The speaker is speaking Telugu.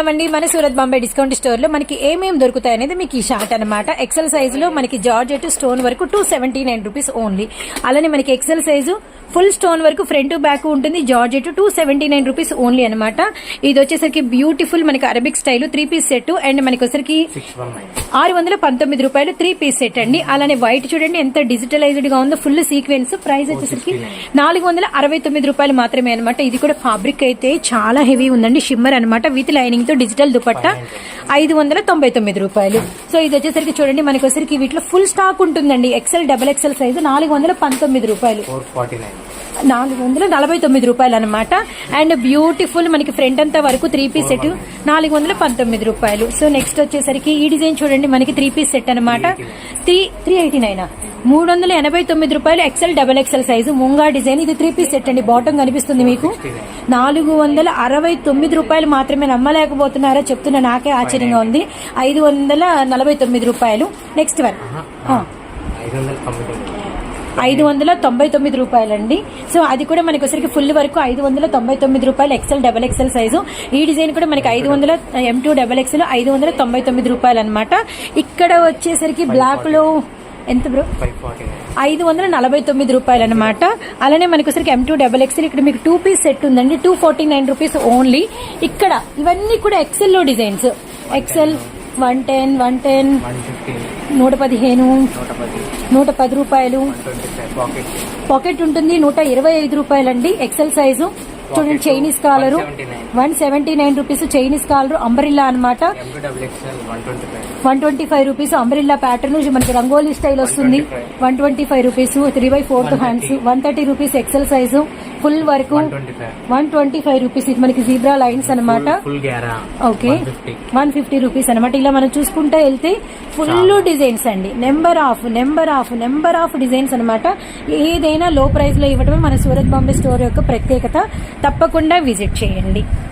ఉన్నామండి మన సూరత్ బాంబే డిస్కౌంట్ స్టోర్లో మనకి ఏమేమి దొరుకుతాయి అనేది మీకు ఈ షార్ట్ అనమాట ఎక్సెల్ సైజ్లో మనకి జార్జెట్ స్టోన్ వరకు two seventy nine rupees only అలానే మనకి ఎక్సెల్ సైజు ఫుల్ స్టోన్ వరకు ఫ్రంట్ బ్యాక్ ఉంటుంది. Georgette two seventy nine rupees only అనమాట ఇది వచ్చేసరికి బ్యూటిఫుల్ మనకి Arabic style three piece set and మనకి వచ్చరికి ఆరు వందల పంతొమ్మిది రూపాయలు త్రీ పీస్ సెట్ అండి. అలానే వైట్ చూడండి ఎంత డిజిటలైజ్డ్గా ఉందో ఫుల్ సీక్వెన్స్ ప్రైస్ వచ్చేసరికి నాలుగు వందల అరవై తొమ్మిది రూపాయలు మాత్రమే అనమాట ఇది కూడా ఫ్యాబ్రిక్ అయితే చాలా హెవీ ఉందండి. షిమ్మర్ అనమాట విత్ లైనింగ్ తో డిజిటల్ దుపట్టా ఐదు వందల తొంభై తొమ్మిది రూపాయలు. సో ఇది వచ్చేసరికి చూడండి మనకి వచ్చేసరికి వీటిలో ఫుల్ స్టాక్ ఉంటుందండి. ఎక్సెల్ డబల్ ఎక్సెల్ సైజు నాలుగు వందల పంతొమ్మిది రూపాయలు. నాలుగు వందల నలభై తొమ్మిది రూపాయలు అనమాట అండ్ బ్యూటిఫుల్ మనకి ఫ్రంట్ అంతా వరకు త్రీ పీస్ సెట్ నాలుగు వందల పంతొమ్మిది రూపాయలు. సో నెక్స్ట్ వచ్చేసరికి ఈ డిజైన్ చూడండి మనకి త్రీ పీస్ సెట్ అనమాట త్రీ త్రీ ఎయిటీ నైన్ మూడు వందల ఎనభై తొమ్మిది రూపాయలు ఎక్సెల్ డబల్ ఎక్సెల్ సైజు ముంగా డిజైన్. ఇది త్రీ పీస్ సెట్ అండి. బాటం కనిపిస్తుంది మీకు. నాలుగు వందల అరవై తొమ్మిది రూపాయలు మాత్రమే నమ్మలేకపోతున్నారా చెప్తున్నా నాకే ఆశ్చర్యంగా ఉంది. ఐదు వందల నలభై తొమ్మిది రూపాయలు. నెక్స్ట్ వన్ ఐదు వందల తొంభై తొమ్మిది. రూపాయలండి. సో అది కూడా మనకి వచ్చరికి ఫుల్ వరకు ఐదు వందల తొంభై తొమ్మిది రూపాయలు ఎక్సెల్ డబల్ ఎక్సెల్ సైజు ఈ డిజైన్ కూడా మనకి ఐదు వందల ఎం టూ డబల్ ఎక్సెల్ ఐదు వందల తొంభై తొమ్మిది రూపాయలు అనమాట ఇక్కడ వచ్చేసరికి బ్లాక్లో ఎంత బ్రో? ఐదు వందల నలభై తొమ్మిది రూపాయలు అనమాట అలానే మనకి వచ్చరికి ఎం టూ డబల్ ఎక్సెల్ ఇక్కడ మీకు టూ పీస్ సెట్ ఉందండి. Two forty nine rupees only ఇక్కడ ఇవన్నీ కూడా ఎక్సెల్లో designs XL one ten one ten నూట పదిహేను నూట పది. రూపాయలు. పాకెట్ ఉంటుంది నూట ఇరవై ఐదు రూపాయలండి ఎక్సెల్ సైజు చూడండి Chinese collar 179. One seventy nine rupees Chinese collar umbrella అనమాట one twenty five rupees umbrella pattern మనకి రంగోలీ స్టైల్ వస్తుంది. 125. One twenty five rupees three by fourth hands one thirty rupees XL size full వరకు వన్ ట్వంటీ ఫైవ్ రూపీస్ ఇది మనకి జీబ్రా లైన్స్ అనమాట ఓకే వన్ ఫిఫ్టీ రూపీస్ అనమాట ఇలా మనం చూసుకుంటా వెళ్తే ఫుల్ డిజైన్స్ అండి. Number of number of number of designs అనమాట ఏదైనా లో ప్రైస్లో ఇవ్వడమే మన సూరత్ బాంబే స్టోర్ యొక్క ప్రత్యేకత. తప్పకుండా విజిట్ చేయండి.